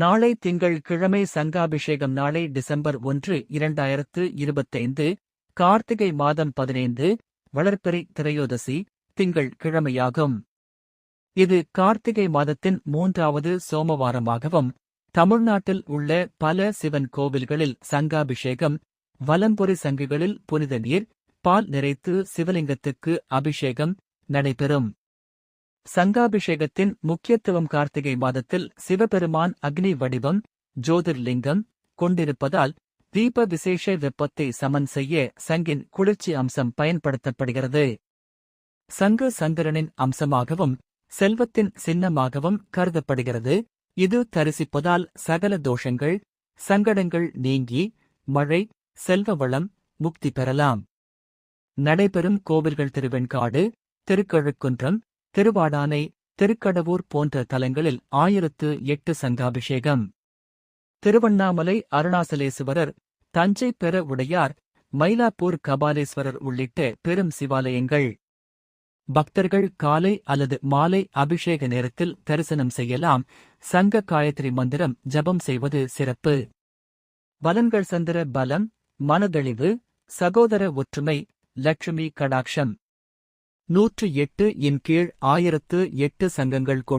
நாளை திங்கள் கிழமை சங்காபிஷேகம் நாளை டிசம்பர் ஒன்று இரண்டாயிரத்து இருபத்தைந்து கார்த்திகை மாதம் பதினைந்து வளர்பிறை திரையோதசி திங்கள் கிழமையாகும் இது கார்த்திகை மாதத்தின் மூன்றாவது சோமவாரமாகவும் தமிழ்நாட்டில் உள்ள பல சிவன் கோவில்களில் சங்காபிஷேகம் வலம்பொறி சங்குகளில் புனித நீர் பால் நிறைத்து சிவலிங்கத்துக்கு அபிஷேகம் நடைபெறும். சங்காபிஷேகத்தின் முக்கியத்துவம் கார்த்திகை மாதத்தில் சிவபெருமான் அக்னி வடிவம் ஜோதிர்லிங்கம் கொண்டிருப்பதால் தீப விசேஷ வெப்பத்தை சமன் செய்ய சங்கின் குளிர்ச்சி அம்சம் பயன்படுத்தப்படுகிறது. சங்கு சந்திரனின் அம்சமாகவும் செல்வத்தின் சின்னமாகவும் கருதப்படுகிறது. இது தரிசிப்பதால் சகல தோஷங்கள் சங்கடங்கள் நீங்கி மழை செல்வ வளம் முக்தி பெறலாம். நடைபெறும் கோவில்கள் திருவெண்காடு திருக்கழுக்குன்றம் திருவாடானை திருக்கடவூர் போன்ற தலங்களில் ஆயிரத்து எட்டு சங்காபிஷேகம். திருவண்ணாமலை அருணாசலேசுவரர் தஞ்சை பெற உடையார் மயிலாப்பூர் கபாலேஸ்வரர் உள்ளிட்ட பெரும் சிவாலயங்கள். பக்தர்கள் காலை அல்லது மாலை அபிஷேக நேரத்தில் தரிசனம் செய்யலாம். சங்க காயத்ரி மந்திரம் ஜபம் செய்வது சிறப்பு. பலன்கள் சந்திர பலம் மனதெளிவு சகோதர ஒற்றுமை லட்சுமி கடாட்சம். நூற்று எட்டு இன் கீழ் ஆயிரத்து எட்டு சங்கங்கள் கொண்ட